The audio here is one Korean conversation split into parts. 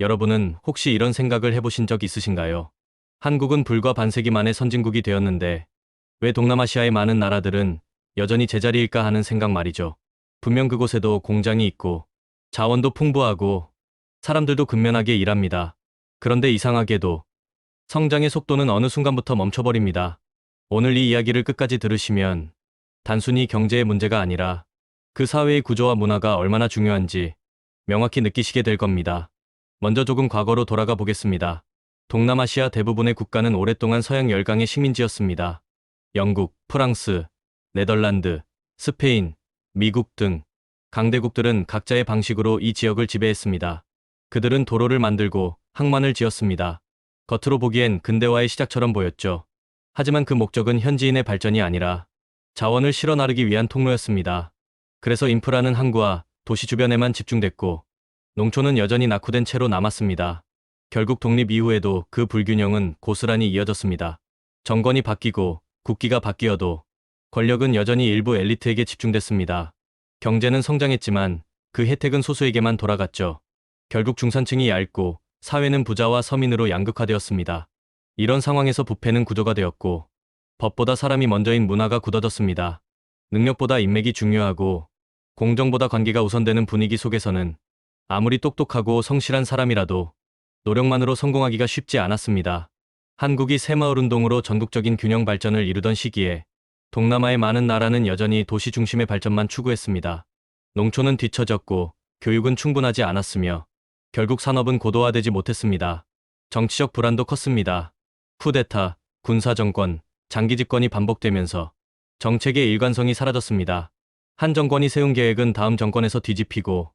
여러분은 혹시 이런 생각을 해보신 적 있으신가요? 한국은 불과 반세기 만에 선진국이 되었는데 왜 동남아시아의 많은 나라들은 여전히 제자리일까 하는 생각 말이죠. 분명 그곳에도 공장이 있고 자원도 풍부하고 사람들도 근면하게 일합니다. 그런데 이상하게도 성장의 속도는 어느 순간부터 멈춰버립니다. 오늘 이 이야기를 끝까지 들으시면 단순히 경제의 문제가 아니라 그 사회의 구조와 문화가 얼마나 중요한지 명확히 느끼시게 될 겁니다. 먼저 조금 과거로 돌아가 보겠습니다. 동남아시아 대부분의 국가는 오랫동안 서양 열강의 식민지였습니다. 영국, 프랑스, 네덜란드, 스페인, 미국 등 강대국들은 각자의 방식으로 이 지역을 지배했습니다. 그들은 도로를 만들고 항만을 지었습니다. 겉으로 보기엔 근대화의 시작처럼 보였죠. 하지만 그 목적은 현지인의 발전이 아니라 자원을 실어 나르기 위한 통로였습니다. 그래서 인프라는 항구와 도시 주변에만 집중됐고 농촌은 여전히 낙후된 채로 남았습니다. 결국 독립 이후에도 그 불균형은 고스란히 이어졌습니다. 정권이 바뀌고 국기가 바뀌어도 권력은 여전히 일부 엘리트에게 집중됐습니다. 경제는 성장했지만 그 혜택은 소수에게만 돌아갔죠. 결국 중산층이 얇고 사회는 부자와 서민으로 양극화되었습니다. 이런 상황에서 부패는 구조가 되었고 법보다 사람이 먼저인 문화가 굳어졌습니다. 능력보다 인맥이 중요하고 공정보다 관계가 우선되는 분위기 속에서는 아무리 똑똑하고 성실한 사람이라도 노력만으로 성공하기가 쉽지 않았습니다. 한국이 새마을 운동으로 전국적인 균형 발전을 이루던 시기에 동남아의 많은 나라는 여전히 도시 중심의 발전만 추구했습니다. 농촌은 뒤처졌고 교육은 충분하지 않았으며 결국 산업은 고도화되지 못했습니다. 정치적 불안도 컸습니다. 쿠데타, 군사정권, 장기 집권이 반복되면서 정책의 일관성이 사라졌습니다. 한 정권이 세운 계획은 다음 정권에서 뒤집히고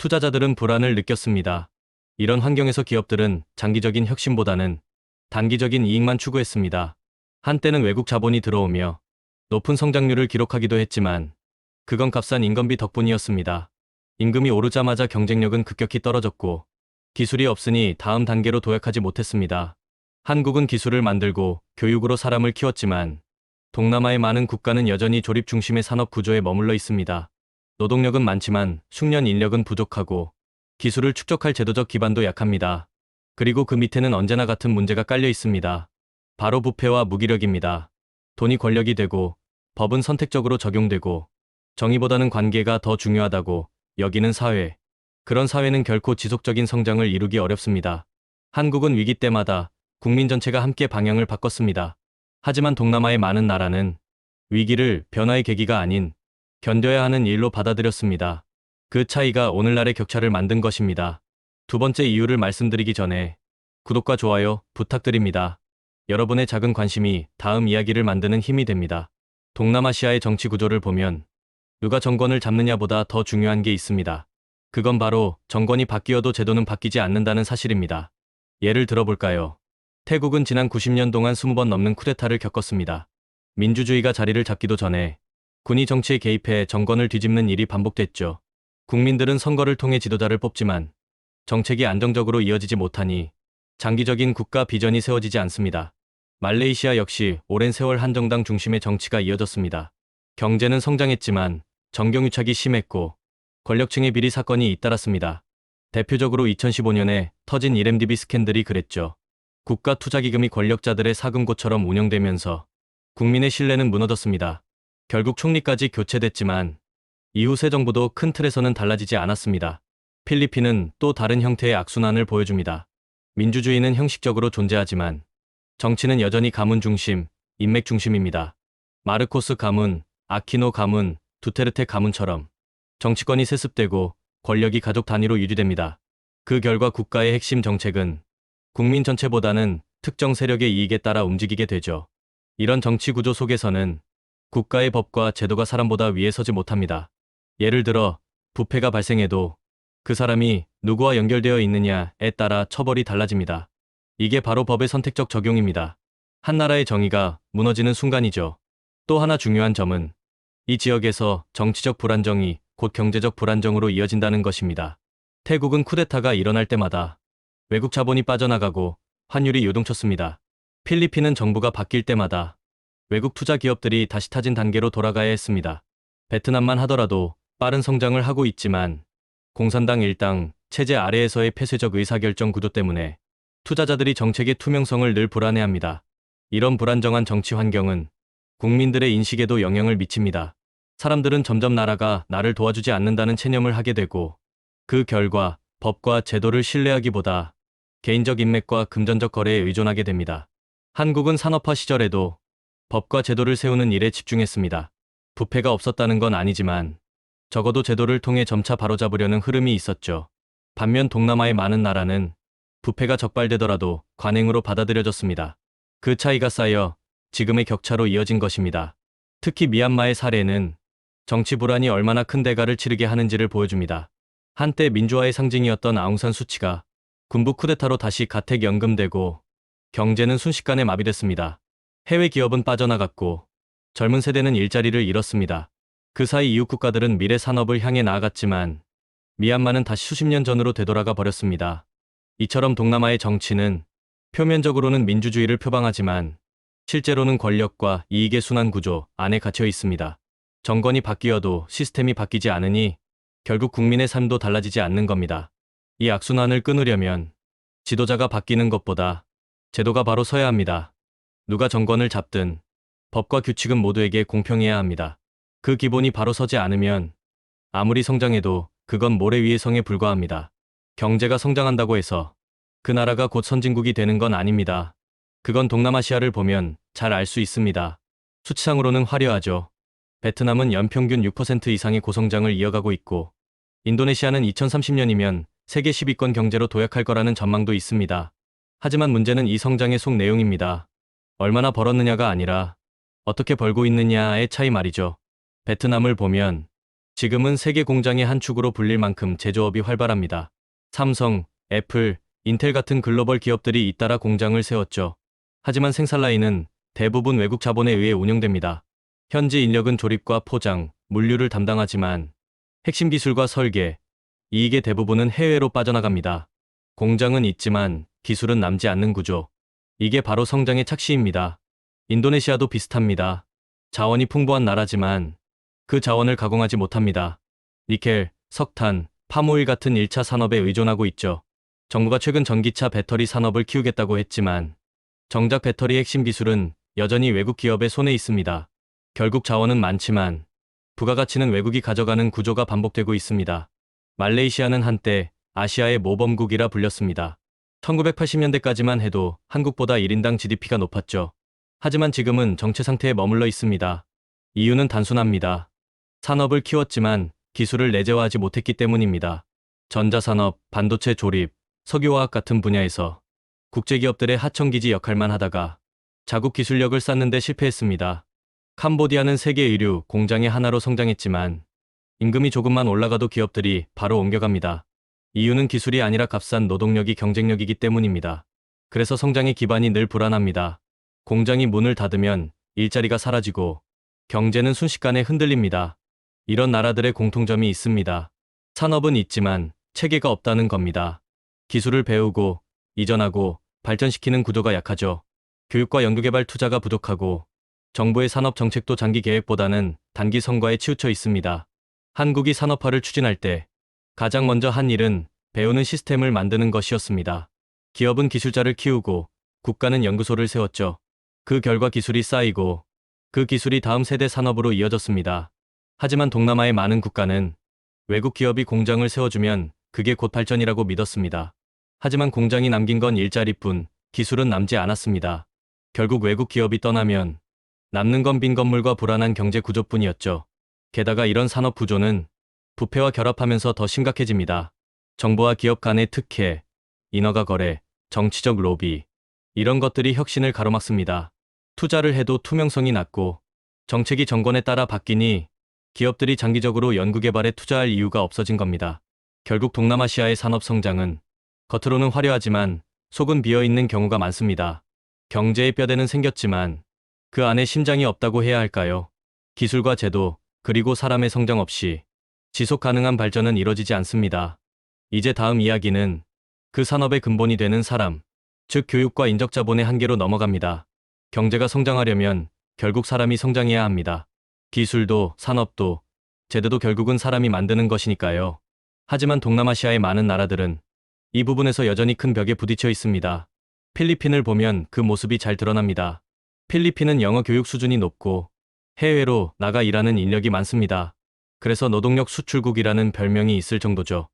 투자자들은 불안을 느꼈습니다. 이런 환경에서 기업들은 장기적인 혁신보다는 단기적인 이익만 추구했습니다. 한때는 외국 자본이 들어오며 높은 성장률을 기록하기도 했지만 그건 값싼 인건비 덕분이었습니다. 임금이 오르자마자 경쟁력은 급격히 떨어졌고 기술이 없으니 다음 단계로 도약하지 못했습니다. 한국은 기술을 만들고 교육으로 사람을 키웠지만 동남아의 많은 국가는 여전히 조립 중심의 산업 구조에 머물러 있습니다. 노동력은 많지만 숙련 인력은 부족하고 기술을 축적할 제도적 기반도 약합니다. 그리고 그 밑에는 언제나 같은 문제가 깔려 있습니다. 바로 부패와 무기력입니다. 돈이 권력이 되고 법은 선택적으로 적용되고 정의보다는 관계가 더 중요하다고 여기는 사회. 그런 사회는 결코 지속적인 성장을 이루기 어렵습니다. 한국은 위기 때마다 국민 전체가 함께 방향을 바꿨습니다. 하지만 동남아의 많은 나라는 위기를 변화의 계기가 아닌 견뎌야 하는 일로 받아들였습니다. 그 차이가 오늘날의 격차를 만든 것입니다. 두 번째 이유를 말씀드리기 전에 구독과 좋아요 부탁드립니다. 여러분의 작은 관심이 다음 이야기를 만드는 힘이 됩니다. 동남아시아의 정치 구조를 보면 누가 정권을 잡느냐보다 더 중요한 게 있습니다. 그건 바로 정권이 바뀌어도 제도는 바뀌지 않는다는 사실입니다. 예를 들어볼까요? 태국은 지난 90년 동안 20번 넘는 쿠데타를 겪었습니다. 민주주의가 자리를 잡기도 전에 군이 정치에 개입해 정권을 뒤집는 일이 반복됐죠. 국민들은 선거를 통해 지도자를 뽑지만 정책이 안정적으로 이어지지 못하니 장기적인 국가 비전이 세워지지 않습니다. 말레이시아 역시 오랜 세월 한정당 중심의 정치가 이어졌습니다. 경제는 성장했지만 정경유착이 심했고 권력층의 비리 사건이 잇따랐습니다. 대표적으로 2015년에 터진 이렘디비 스캔들이 그랬죠. 국가 투자기금이 권력자들의 사금고처럼 운영되면서 국민의 신뢰는 무너졌습니다. 결국 총리까지 교체됐지만 이후 새 정부도 큰 틀에서는 달라지지 않았습니다. 필리핀은 또 다른 형태의 악순환을 보여줍니다. 민주주의는 형식적으로 존재하지만 정치는 여전히 가문 중심, 인맥 중심입니다. 마르코스 가문, 아키노 가문, 두테르테 가문처럼 정치권이 세습되고 권력이 가족 단위로 유지됩니다. 그 결과 국가의 핵심 정책은 국민 전체보다는 특정 세력의 이익에 따라 움직이게 되죠. 이런 정치 구조 속에서는 국가의 법과 제도가 사람보다 위에 서지 못합니다. 예를 들어 부패가 발생해도 그 사람이 누구와 연결되어 있느냐에 따라 처벌이 달라집니다. 이게 바로 법의 선택적 적용입니다. 한 나라의 정의가 무너지는 순간이죠. 또 하나 중요한 점은 이 지역에서 정치적 불안정이 곧 경제적 불안정으로 이어진다는 것입니다. 태국은 쿠데타가 일어날 때마다 외국 자본이 빠져나가고 환율이 요동쳤습니다. 필리핀은 정부가 바뀔 때마다 외국 투자 기업들이 다시 타진 단계로 돌아가야 했습니다. 베트남만 하더라도 빠른 성장을 하고 있지만 공산당 일당, 체제 아래에서의 폐쇄적 의사결정 구도 때문에 투자자들이 정책의 투명성을 늘 불안해합니다. 이런 불안정한 정치 환경은 국민들의 인식에도 영향을 미칩니다. 사람들은 점점 나라가 나를 도와주지 않는다는 체념을 하게 되고 그 결과 법과 제도를 신뢰하기보다 개인적 인맥과 금전적 거래에 의존하게 됩니다. 한국은 산업화 시절에도 법과 제도를 세우는 일에 집중했습니다. 부패가 없었다는 건 아니지만 적어도 제도를 통해 점차 바로잡으려는 흐름이 있었죠. 반면 동남아의 많은 나라는 부패가 적발되더라도 관행으로 받아들여졌습니다. 그 차이가 쌓여 지금의 격차로 이어진 것입니다. 특히 미얀마의 사례는 정치 불안이 얼마나 큰 대가를 치르게 하는지를 보여줍니다. 한때 민주화의 상징이었던 아웅산 수치가 군부 쿠데타로 다시 가택 연금되고 경제는 순식간에 마비됐습니다. 해외 기업은 빠져나갔고 젊은 세대는 일자리를 잃었습니다. 그 사이 이웃 국가들은 미래 산업을 향해 나아갔지만 미얀마는 다시 수십 년 전으로 되돌아가 버렸습니다. 이처럼 동남아의 정치는 표면적으로는 민주주의를 표방하지만 실제로는 권력과 이익의 순환 구조 안에 갇혀 있습니다. 정권이 바뀌어도 시스템이 바뀌지 않으니 결국 국민의 삶도 달라지지 않는 겁니다. 이 악순환을 끊으려면 지도자가 바뀌는 것보다 제도가 바로 서야 합니다. 누가 정권을 잡든 법과 규칙은 모두에게 공평해야 합니다. 그 기본이 바로 서지 않으면 아무리 성장해도 그건 모래 위의 성에 불과합니다. 경제가 성장한다고 해서 그 나라가 곧 선진국이 되는 건 아닙니다. 그건 동남아시아를 보면 잘 알 수 있습니다. 수치상으로는 화려하죠. 베트남은 연평균 6% 이상의 고성장을 이어가고 있고, 인도네시아는 2030년이면 세계 10위권 경제로 도약할 거라는 전망도 있습니다. 하지만 문제는 이 성장의 속 내용입니다. 얼마나 벌었느냐가 아니라 어떻게 벌고 있느냐의 차이 말이죠. 베트남을 보면 지금은 세계 공장의 한 축으로 불릴 만큼 제조업이 활발합니다. 삼성, 애플, 인텔 같은 글로벌 기업들이 잇따라 공장을 세웠죠. 하지만 생산 라인은 대부분 외국 자본에 의해 운영됩니다. 현지 인력은 조립과 포장, 물류를 담당하지만 핵심 기술과 설계, 이익의 대부분은 해외로 빠져나갑니다. 공장은 있지만 기술은 남지 않는 구조. 이게 바로 성장의 착시입니다. 인도네시아도 비슷합니다. 자원이 풍부한 나라지만 그 자원을 가공하지 못합니다. 니켈, 석탄, 파모일 같은 1차 산업에 의존하고 있죠. 정부가 최근 전기차 배터리 산업을 키우겠다고 했지만 정작 배터리 핵심 기술은 여전히 외국 기업의 손에 있습니다. 결국 자원은 많지만 부가가치는 외국이 가져가는 구조가 반복되고 있습니다. 말레이시아는 한때 아시아의 모범국이라 불렸습니다. 1980년대까지만 해도 한국보다 1인당 GDP가 높았죠. 하지만 지금은 정체 상태에 머물러 있습니다. 이유는 단순합니다. 산업을 키웠지만 기술을 내재화하지 못했기 때문입니다. 전자산업, 반도체 조립, 석유화학 같은 분야에서 국제기업들의 하청기지 역할만 하다가 자국 기술력을 쌓는데 실패했습니다. 캄보디아는 세계 의류 공장의 하나로 성장했지만 임금이 조금만 올라가도 기업들이 바로 옮겨갑니다. 이유는 기술이 아니라 값싼 노동력이 경쟁력이기 때문입니다. 그래서 성장의 기반이 늘 불안합니다. 공장이 문을 닫으면 일자리가 사라지고 경제는 순식간에 흔들립니다. 이런 나라들의 공통점이 있습니다. 산업은 있지만 체계가 없다는 겁니다. 기술을 배우고 이전하고 발전시키는 구조가 약하죠. 교육과 연구개발 투자가 부족하고 정부의 산업 정책도 장기 계획보다는 단기 성과에 치우쳐 있습니다. 한국이 산업화를 추진할 때 가장 먼저 한 일은 배우는 시스템을 만드는 것이었습니다. 기업은 기술자를 키우고 국가는 연구소를 세웠죠. 그 결과 기술이 쌓이고 그 기술이 다음 세대 산업으로 이어졌습니다. 하지만 동남아의 많은 국가는 외국 기업이 공장을 세워주면 그게 곧 발전이라고 믿었습니다. 하지만 공장이 남긴 건 일자리뿐 기술은 남지 않았습니다. 결국 외국 기업이 떠나면 남는 건 빈 건물과 불안한 경제 구조뿐이었죠. 게다가 이런 산업 구조는 부패와 결합하면서 더 심각해집니다. 정부와 기업 간의 특혜, 인허가 거래, 정치적 로비, 이런 것들이 혁신을 가로막습니다. 투자를 해도 투명성이 낮고 정책이 정권에 따라 바뀌니 기업들이 장기적으로 연구개발에 투자할 이유가 없어진 겁니다. 결국 동남아시아의 산업 성장은 겉으로는 화려하지만 속은 비어있는 경우가 많습니다. 경제의 뼈대는 생겼지만 그 안에 심장이 없다고 해야 할까요? 기술과 제도, 그리고 사람의 성장 없이 지속 가능한 발전은 이뤄지지 않습니다. 이제 다음 이야기는 그 산업의 근본이 되는 사람, 즉 교육과 인적 자본의 한계로 넘어갑니다. 경제가 성장하려면 결국 사람이 성장해야 합니다. 기술도 산업도 제도도 결국은 사람이 만드는 것이니까요. 하지만 동남아시아의 많은 나라들은 이 부분에서 여전히 큰 벽에 부딪혀 있습니다. 필리핀을 보면 그 모습이 잘 드러납니다. 필리핀은 영어 교육 수준이 높고 해외로 나가 일하는 인력이 많습니다. 그래서 노동력 수출국이라는 별명이 있을 정도죠.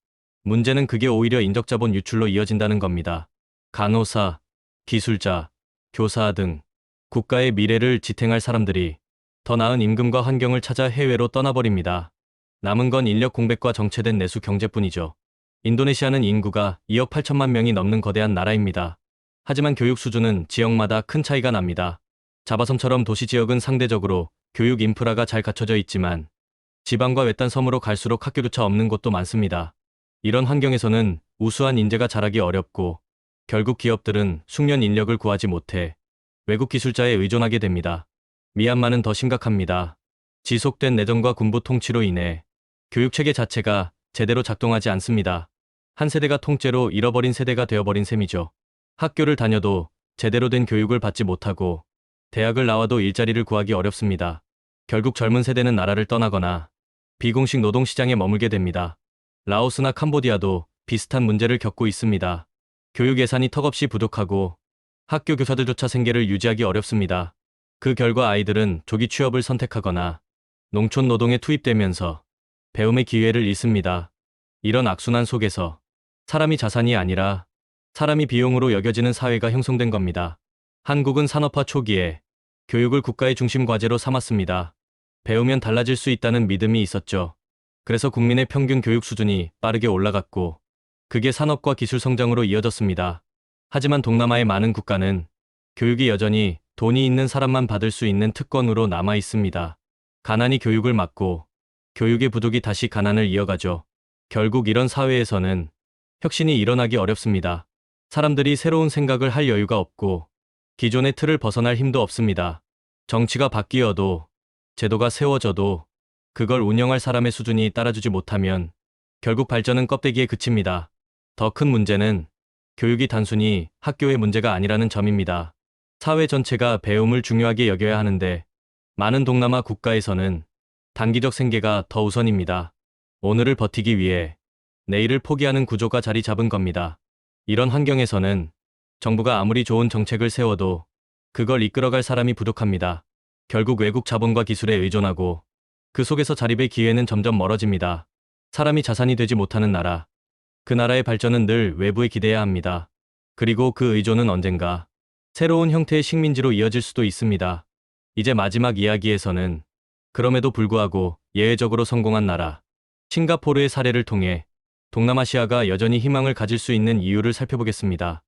문제는 그게 오히려 인적자본 유출로 이어진다는 겁니다. 간호사, 기술자, 교사 등 국가의 미래를 지탱할 사람들이 더 나은 임금과 환경을 찾아 해외로 떠나버립니다. 남은 건 인력 공백과 정체된 내수 경제뿐이죠. 인도네시아는 인구가 2억 8천만 명이 넘는 거대한 나라입니다. 하지만 교육 수준은 지역마다 큰 차이가 납니다. 자바섬처럼 도시 지역은 상대적으로 교육 인프라가 잘 갖춰져 있지만 지방과 외딴 섬으로 갈수록 학교조차 없는 곳도 많습니다. 이런 환경에서는 우수한 인재가 자라기 어렵고 결국 기업들은 숙련 인력을 구하지 못해 외국 기술자에 의존하게 됩니다. 미얀마는 더 심각합니다. 지속된 내전과 군부 통치로 인해 교육체계 자체가 제대로 작동하지 않습니다. 한 세대가 통째로 잃어버린 세대가 되어버린 셈이죠. 학교를 다녀도 제대로 된 교육을 받지 못하고 대학을 나와도 일자리를 구하기 어렵습니다. 결국 젊은 세대는 나라를 떠나거나 비공식 노동시장에 머물게 됩니다. 라오스나 캄보디아도 비슷한 문제를 겪고 있습니다. 교육 예산이 턱없이 부족하고 학교 교사들조차 생계를 유지하기 어렵습니다. 그 결과 아이들은 조기 취업을 선택하거나 농촌 노동에 투입되면서 배움의 기회를 잃습니다. 이런 악순환 속에서 사람이 자산이 아니라 사람이 비용으로 여겨지는 사회가 형성된 겁니다. 한국은 산업화 초기에 교육을 국가의 중심 과제로 삼았습니다. 배우면 달라질 수 있다는 믿음이 있었죠. 그래서 국민의 평균 교육 수준이 빠르게 올라갔고, 그게 산업과 기술 성장으로 이어졌습니다. 하지만 동남아의 많은 국가는 교육이 여전히 돈이 있는 사람만 받을 수 있는 특권으로 남아 있습니다. 가난이 교육을 막고 교육의 부족이 다시 가난을 이어가죠. 결국 이런 사회에서는 혁신이 일어나기 어렵습니다. 사람들이 새로운 생각을 할 여유가 없고 기존의 틀을 벗어날 힘도 없습니다. 정치가 바뀌어도 제도가 세워져도 그걸 운영할 사람의 수준이 따라주지 못하면 결국 발전은 껍데기에 그칩니다. 더 큰 문제는 교육이 단순히 학교의 문제가 아니라는 점입니다. 사회 전체가 배움을 중요하게 여겨야 하는데 많은 동남아 국가에서는 단기적 생계가 더 우선입니다. 오늘을 버티기 위해 내일을 포기하는 구조가 자리 잡은 겁니다. 이런 환경에서는 정부가 아무리 좋은 정책을 세워도 그걸 이끌어갈 사람이 부족합니다. 결국 외국 자본과 기술에 의존하고 그 속에서 자립의 기회는 점점 멀어집니다. 사람이 자산이 되지 못하는 나라. 그 나라의 발전은 늘 외부에 기대야 합니다. 그리고 그 의존은 언젠가 새로운 형태의 식민지로 이어질 수도 있습니다. 이제 마지막 이야기에서는 그럼에도 불구하고 예외적으로 성공한 나라, 싱가포르의 사례를 통해 동남아시아가 여전히 희망을 가질 수 있는 이유를 살펴보겠습니다.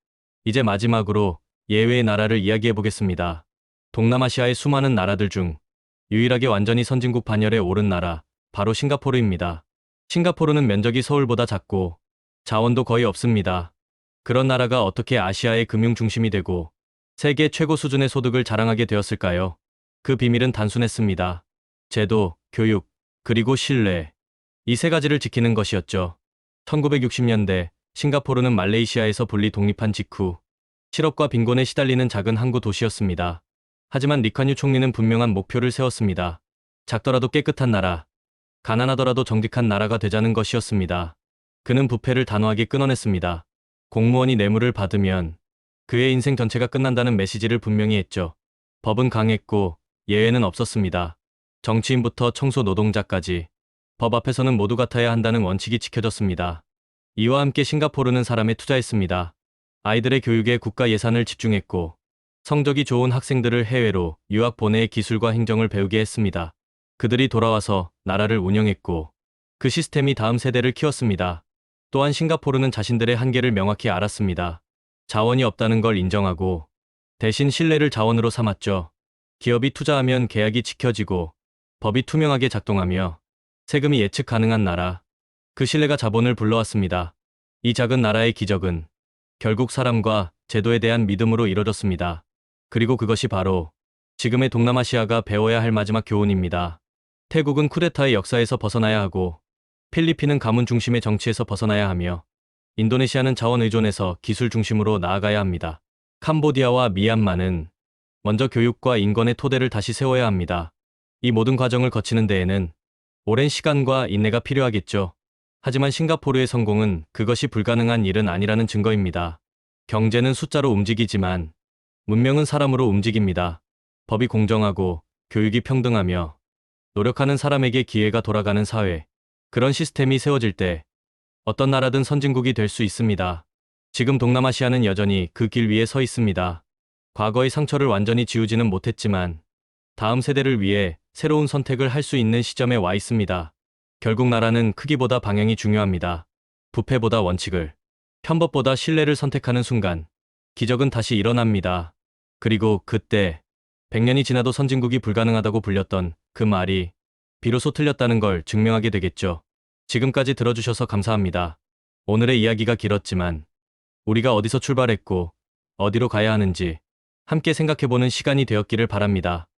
이제 마지막으로 예외의 나라를 이야기해 보겠습니다. 동남아시아의 수많은 나라들 중 유일하게 완전히 선진국 반열에 오른 나라, 바로 싱가포르입니다. 싱가포르는 면적이 서울보다 작고 자원도 거의 없습니다. 그런 나라가 어떻게 아시아의 금융 중심이 되고 세계 최고 수준의 소득을 자랑하게 되었을까요? 그 비밀은 단순했습니다. 제도, 교육, 그리고 신뢰. 이 세 가지를 지키는 것이었죠. 1960년대 싱가포르는 말레이시아에서 분리 독립한 직후 실업과 빈곤에 시달리는 작은 항구 도시였습니다. 하지만 리카뉴 총리는 분명한 목표를 세웠습니다. 작더라도 깨끗한 나라, 가난하더라도 정직한 나라가 되자는 것이었습니다. 그는 부패를 단호하게 끊어냈습니다. 공무원이 뇌물을 받으면 그의 인생 전체가 끝난다는 메시지를 분명히 했죠. 법은 강했고 예외는 없었습니다. 정치인부터 청소 노동자까지 법 앞에서는 모두 같아야 한다는 원칙이 지켜졌습니다. 이와 함께 싱가포르는 사람에 투자했습니다. 아이들의 교육에 국가 예산을 집중했고 성적이 좋은 학생들을 해외로 유학 보내 기술과 행정을 배우게 했습니다. 그들이 돌아와서 나라를 운영했고 그 시스템이 다음 세대를 키웠습니다. 또한 싱가포르는 자신들의 한계를 명확히 알았습니다. 자원이 없다는 걸 인정하고 대신 신뢰를 자원으로 삼았죠. 기업이 투자하면 계약이 지켜지고 법이 투명하게 작동하며 세금이 예측 가능한 나라. 그 신뢰가 자본을 불러왔습니다. 이 작은 나라의 기적은 결국 사람과 제도에 대한 믿음으로 이뤄졌습니다. 그리고 그것이 바로 지금의 동남아시아가 배워야 할 마지막 교훈입니다. 태국은 쿠데타의 역사에서 벗어나야 하고 필리핀은 가문 중심의 정치에서 벗어나야 하며 인도네시아는 자원 의존에서 기술 중심으로 나아가야 합니다. 캄보디아와 미얀마는 먼저 교육과 인권의 토대를 다시 세워야 합니다. 이 모든 과정을 거치는 데에는 오랜 시간과 인내가 필요하겠죠. 하지만 싱가포르의 성공은 그것이 불가능한 일은 아니라는 증거입니다. 경제는 숫자로 움직이지만 문명은 사람으로 움직입니다. 법이 공정하고 교육이 평등하며 노력하는 사람에게 기회가 돌아가는 사회. 그런 시스템이 세워질 때 어떤 나라든 선진국이 될 수 있습니다. 지금 동남아시아는 여전히 그 길 위에 서 있습니다. 과거의 상처를 완전히 지우지는 못했지만 다음 세대를 위해 새로운 선택을 할 수 있는 시점에 와 있습니다. 결국 나라는 크기보다 방향이 중요합니다. 부패보다 원칙을, 편법보다 신뢰를 선택하는 순간 기적은 다시 일어납니다. 그리고 그때 100년이 지나도 선진국이 불가능하다고 불렸던 그 말이 비로소 틀렸다는 걸 증명하게 되겠죠. 지금까지 들어주셔서 감사합니다. 오늘의 이야기가 길었지만 우리가 어디서 출발했고 어디로 가야 하는지 함께 생각해보는 시간이 되었기를 바랍니다.